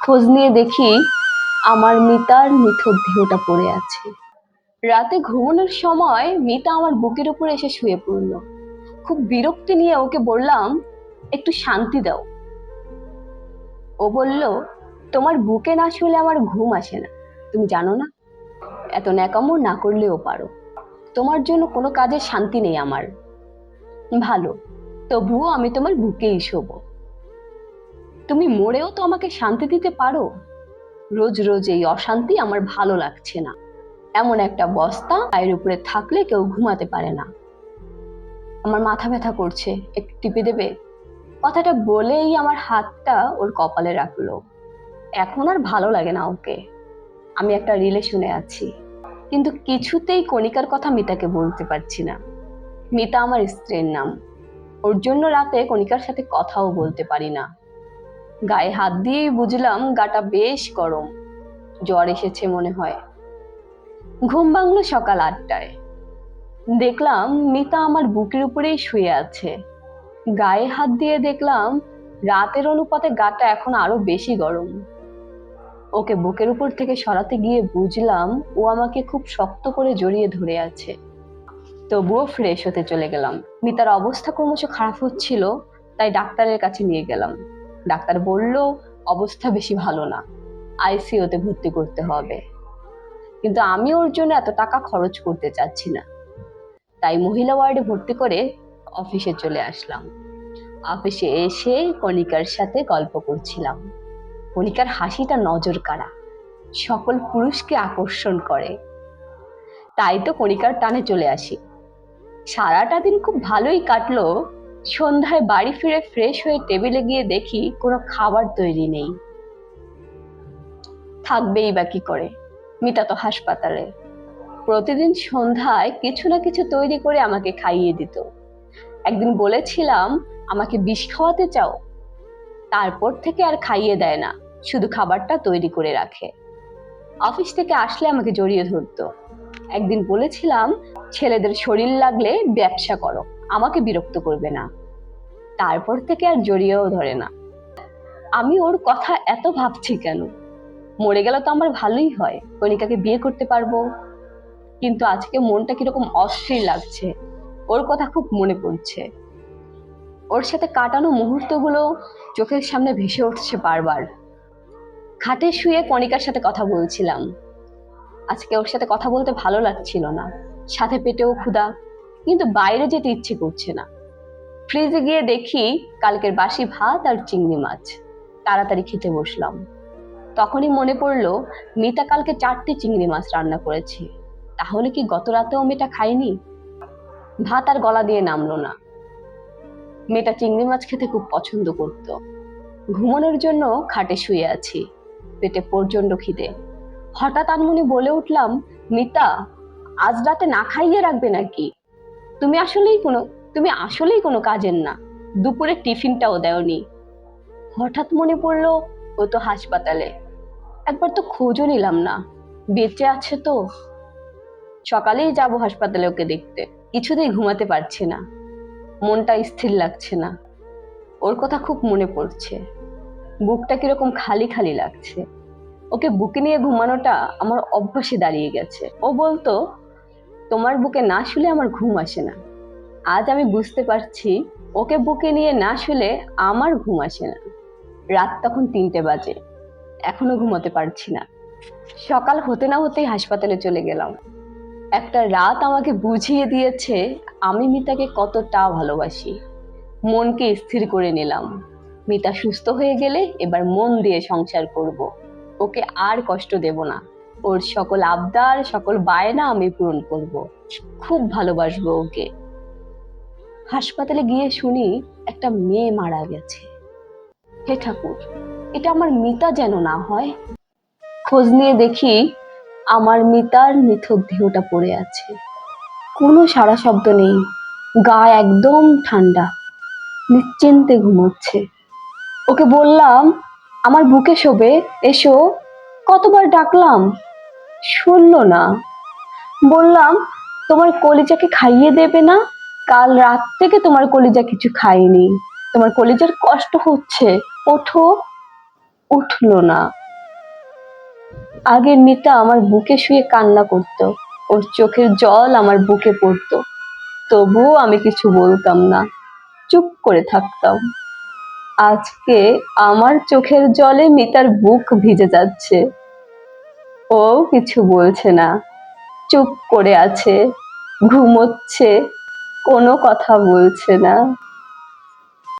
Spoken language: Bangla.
খোঁজ নিয়ে দেখি আমার মিতার নিথর দেহটা পড়ে আছে। রাতে ঘুমানোর সময় মিতা আমার বুকের উপর এসে শুয়ে পড়ল। খুব বিরক্তি নিয়ে ওকে বললাম, একটু শান্তি দাও। ও বলল, তোমার বুকে না শুলে আমার ঘুম আসে না। তুমি জানো না, এত ন্যাকামো না করলেও পারো। তোমার জন্য কোনো কাজের শান্তি নেই আমার। ভালো, তবুও আমি তোমার বুকেই শোবো। তুমি মরেও তো আমাকে শান্তি দিতে পারো। রোজ রোজ এই অশান্তি আমার ভালো লাগছে না। এমন একটা বস্তা পায়ের উপরে থাকলে কেউ ঘুমাতে পারে না। আমার মাথা ব্যথা করছে, একটু টিপে দেবে? কথাটা বলেই আমার হাতটা ওর কপালে রাখল। এখন আর ভালো লাগে না ওকে। আমি একটা রিলেশনে আছি। কিন্তু কিছুতেই কণিকার কথা মিতাকে বলতে পারছি না। মিতা আমার স্ত্রীর নাম। ওর জন্য রাতে কণিকার সাথে কথাও বলতে পারি না। গায়ে হাত দিয়ে বুঝলাম গাটা বেশ গরম। জ্বর এসেছে মনে হয়। ঘুম ভাঙলো সকাল আটটায়। দেখলাম মিতা আমার বুকের উপরেই শুয়ে আছে। গায়ে হাত দিয়ে দেখলাম রাতের অনুপাতে গাটা এখন আরও বেশি গরম। ওকে বুকের উপর থেকে সরাতে গিয়ে বুঝলাম ও আমাকে খুব শক্ত করে জড়িয়ে ধরে আছে। তবুও ফ্রেশ হতে চলে গেলাম। মিতার অবস্থা ক্রমশ খারাপ হচ্ছিল, তাই ডাক্তারের কাছে নিয়ে গেলাম। ডাক্তার বলল, অবস্থা বেশি ভালো না। আইসিইউতে ভর্তি করতে হবে। কিন্তু আমি ওর জন্য এত টাকা খরচ করতে চাচ্ছি না। তাই মহিলা ওয়ার্ডে ভর্তি করে অফিসে চলে আসলাম। অফিসে এসে কণিকার সাথে গল্প করছিলাম। কণিকার হাসিটা নজর কাড়া। সকল পুরুষকে আকর্ষণ করে। তাই তো কণিকার টানে চলে আসি। সারাটা দিন খুব ভালোই কাটলো। সন্ধ্যায় বাড়ি ফিরে ফ্রেশ হয়ে টেবিলে গিয়ে দেখি কোনো খাবার তৈরি নেই। থাকবেই বা কি করে? মিতা তো হাসপাতালে। প্রতিদিন সন্ধ্যায় কিছু না কিছু তৈরি করে আমাকে খাইয়ে দিত। একদিন বলেছিলাম, আমাকে বিষ খাওয়াতে চাও? তারপর থেকে আর খাইয়ে দেয় না, শুধু খাবারটা তৈরি করে রাখে। অফিস থেকে আসলে আমাকে জড়িয়ে ধরতো। একদিন বলেছিলাম ছেলেদের শরীর লাগলে ব্যবসা করো, আমাকে বিরক্ত করবে না। তারপর থেকে আর জড়িয়েও ধরে না। আমি ওর কথা এত ভাবছি কেন? মরে গেলে তো আমার ভালোই হয়, কণিকাকে বিয়ে করতে পারব। কিন্তু আজকে মনটা কীরকম অস্থির লাগছে, ওর কথা খুব মনে পড়ছে। ওর সাথে কাটানো মুহূর্তগুলো চোখের সামনে ভেসে উঠছে বারবার। খাটে শুয়ে কণিকার সাথে কথা বলছিলাম। আজকে ওর সাথে কথা বলতে ভালো লাগছিল না। সাথে পেটেও ক্ষুধা, কিন্তু বাইরে যেতে ইচ্ছে করছে না। ফ্রিজে গিয়ে দেখি কালকের বাসি ভাত আর চিংড়ি মাছ। তাড়াতাড়ি খেতে বসলাম। তখনই মনে পড়ল, মিতা কালকে চারটি চিংড়ি মাছ রান্না করেছে। তাহলে কি গত রাতেও মেয়েটা খায়নি? ভাত আর গলা দিয়ে নামলো না। মেয়েটা চিংড়ি মাছ খেতে খুব পছন্দ করত। ঘুমানোর জন্য খাটে শুয়ে আছি। পেটে প্রচণ্ড খিদে। হঠাৎ আনমনে বলে উঠলাম, মিতা আজ রাতে না খাইয়ে রাখবে নাকি? তুমি আসলেই কোনো, তুমি আসলেই কোনো কাজের না। দুপুরে টিফিনটাও দেওনি। হঠাৎ মনে পড়ল, ও তো হাসপাতালে। একবার তো খোঁজও নিলাম না। বেঁচে আছে তো। সকালেই যাব হাসপাতালে ওকে দেখতে। কিছুতেই ঘুমাতে পারছি না। মনটা স্থির লাগছে না। ওর কথা খুব মনে পড়ছে। বুকটা কীরকম খালি খালি লাগছে। ওকে বুকে নিয়ে ঘুমানোটা আমার অভ্যাসে দাঁড়িয়ে গেছে। ও বলতো তোমার বুকে না শুলে আমার ঘুম আসে না। আজ আমি বুঝতে পারছি ওকে বুকে নিয়ে না শুলে আমার ঘুম আসে না। রাত তখন তিনটে বাজে, এখনও ঘুমোতে পারছি না। সকাল হতে না হতেই হাসপাতালে চলে গেলাম। একটা রাত আমাকে বুঝিয়ে দিয়েছে আমি মিতাকে কতটা ভালোবাসি। মনকে স্থির করে নিলাম। মিতা সুস্থ হয়ে গেলে এবার মন দিয়ে সংসার করব। ওকে আর কষ্ট দেব না। ওর সকল আবদার, সকল বায়না আমি পূরণ করব। খুব ভালোবাসবো ওকে। হাসপাতালে গিয়ে শুনি একটা মেয়ে মারা গেছে। হে ঠাকুর, এটা আমার মিতা যেন না হয়। খোঁজ নিয়ে দেখি আমার মিতার নিথর দেহটা পড়ে আছে। কোনো সারা শব্দ নেই। গা একদম ঠান্ডা। নিশ্চিন্তে ঘুমোচ্ছে। ওকে বললাম, আমার বুকে শোবে, এসো। কতবার ডাকলাম শুনলো না। বললাম, তোমার কলিজাকে খাইয়ে দেবে না? কাল রাত থেকে তোমার কলিজা কিছু খাইনি। তোমার কলিজার কষ্ট হচ্ছে। ওঠো। উঠল না। আগে মিতা আমার বুকে শুয়ে কান্না করতো। ওর চোখের জল আমার বুকে পড়তো। তবুও আমি কিছু বলতাম না। চুপ করে থাকতাম। আজকে আমার চোখের জলে মিতার বুক ভিজে যাচ্ছে। ও কিছু বলছে না। চুপ করে আছে ঘুমোচ্ছে কোনো কথা বলছে না।